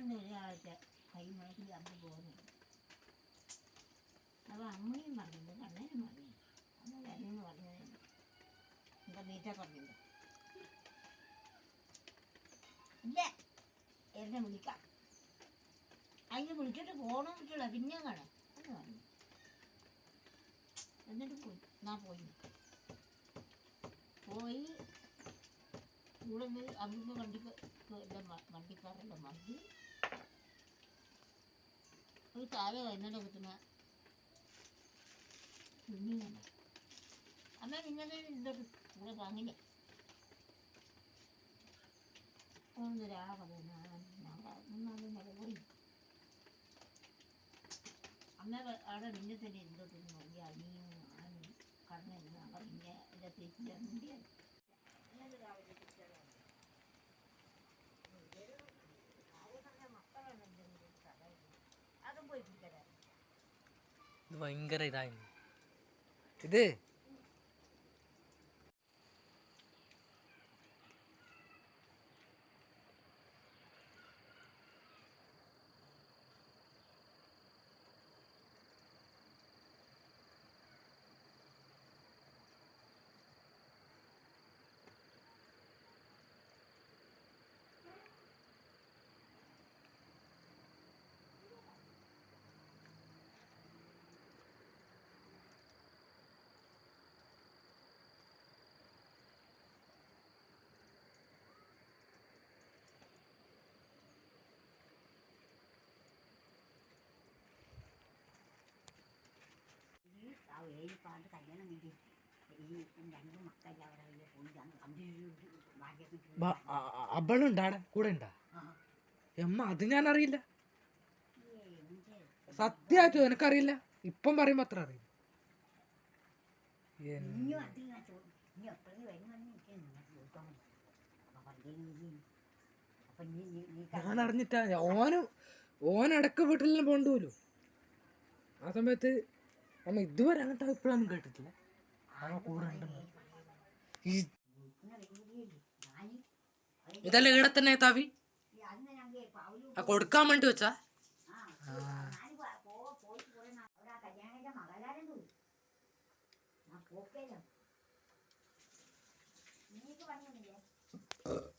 മറ്റേ കൈ മുഴക്കി അമ്മ പോകുന്നു അപ്പോൾ അമ്മയും പറഞ്ഞില്ല കണ്ണനും പറഞ്ഞു അമ്മ വരുന്നെന്ന് പറഞ്ഞു എന്താ മീറ്റ പറഞ്ഞില്ല? ഇല്ല എന്നെ വിളിക്കാം. അതിന് വിളിച്ചിട്ട് പോകണം പറ്റില്ല പിന്നെ കാണാം. എന്ന് പറഞ്ഞു. എന്നിട്ട് പോയി. ഞാൻ പോയി? പോയി. ഇവിടെ അവിടുന്ന് വണ്ടിക്ക് എന്റെ വണ്ടിക്കാരെല്ലാം വണ്ടി ഒരു താഴെ കുഞ്ഞിങ്ങനെ അമ്മ ഇന്നലെ എന്തോട്ട് ഇവിടെ വാങ്ങില്ല? അവിടെ നിന്നെ തന്നെ എന്തോട്ടൊന്ന് നോക്കി അനിയും ഞാനും കടന്നിരുന്നു അങ്ങനെ പിന്നെ അതും പോയി പിടിക്കരാ ഇത് ഭയങ്കര ഇതായിരുന്നു. ഇത് ഞാൻ കല്യാണം അവളുണ്ടാടെ കൂടെ ഉണ്ടാ? എമ്മ അത് ഞാൻ അറിയില്ല സത്യമായിട്ടും എനിക്കറിയില്ല. ഇപ്പം പറയുമ്പോ അത്ര അറിയില്ല. ഞാൻ അറിഞ്ഞിട്ടാ ഓന് ഓൻ ഇടയ്ക്ക് വീട്ടിലെല്ലാം പോണ്ടുവല്ലോ ആ സമയത്ത് നമ്മ ഇതുവരെ അങ്ങനത്തെ അഭിപ്രായം കേട്ടിട്ടില്ല. ആകെ കൂടെ ഇതല്ല ഇവിടെ തന്നെ താവി? ആ കൊടുക്കാൻ വേണ്ടി വെച്ചാ? Uh.